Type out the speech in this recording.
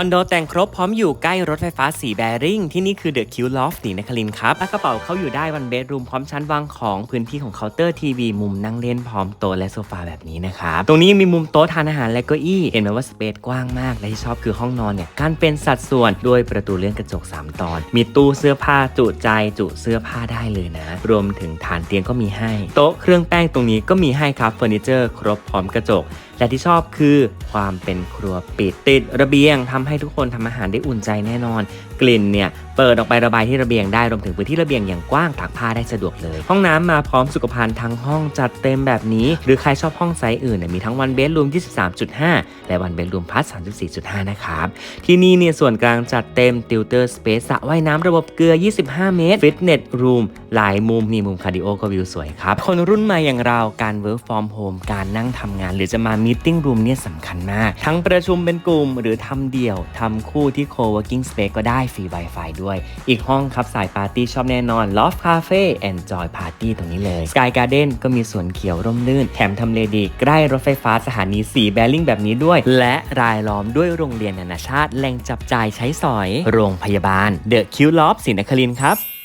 คอนโดแต่งครบพร้อมอยู่ใกล้รถไฟฟ้าสีแบริ่งที่นี่คือเดอะคิวลอฟสีนครินทร์ครับและกระเป๋าเขาอยู่ได้วันเบดรูมพร้อมชั้นวางของพื้นที่ของเคาน์เตอร์ทีวี มุมนั่งเล่นพร้อมโต๊ะและโซฟาแบบนี้นะครับ ตรงนี้ยังมีมุมโต๊ะทานอาหารและเก้าอี้เห็นไหมว่าสเปซกว้างมาก และที่ชอบคือห้องนอนเนี่ยการเป็นสัดส่วนด้วยประตูเลื่อนกระจก 3 ตอน มีตู้เสื้อผ้าจุใจจุเสื้อผ้าได้เลยนะ รวมถึงฐานเตียงก็มีให้ โต๊ะเครื่องแป้งตรงนี้ก็มีให้ครับเฟอร์นิเจอร์ ครบพร้อมกระจก และที่ชอบคือความเป็นครัวปิดติดระเบียงทำให้ทุกคนทำอาหารได้อุ่นใจแน่นอน กลิ่นเนี่ยเปิดออกไประบายที่ระเบียงได้รวมถึงพื้นที่ระเบียงอย่างกว้างตากผ้าได้สะดวกเลย ห้องน้ำมาพร้อมสุขภัณฑ์ทั้งห้องจัดเต็มแบบนี้ หรือใครชอบห้องไซส์อื่นเนี่ยมีทั้งวันเบดรูม 23.5 และวันเบดรูมพัส 34.5 นะครับ ที่นี่เนี่ยส่วนกลางจัดเต็มติวเตอร์สเปซสระว่ายน้ำระบบเกลือ 25 เมตรฟิตเนสรูมหลายมุมนี่มุมคาร์ดิโอก็วิวสวยครับ คนรุ่นใหม่อย่างเราการ work from home การนั่งทำงาน หรือจะมา meeting room เนี่ยสำคัญมาก ทั้งประชุมเป็นกลุ่มหรือทำเดี่ยวทำคู่ที่ co-working space ก็ได้ฟรี Wi-Fi ด้วย อีกห้องครับสายปาร์ตี้ชอบแน่นอน Loft Cafe Enjoy Party ตรงนี้เลย Sky Garden ก็มีสวนเขียวร่มรื่น แถมทำเลดี ใกล้รถไฟฟ้าสถานีสีแบลิ่งแบบนี้ด้วย และรายล้อมด้วยโรงเรียนนานาชาติ แหล่งจับจ่ายใช้สอย โรงพยาบาล The Q Loft ศรีนครินครับ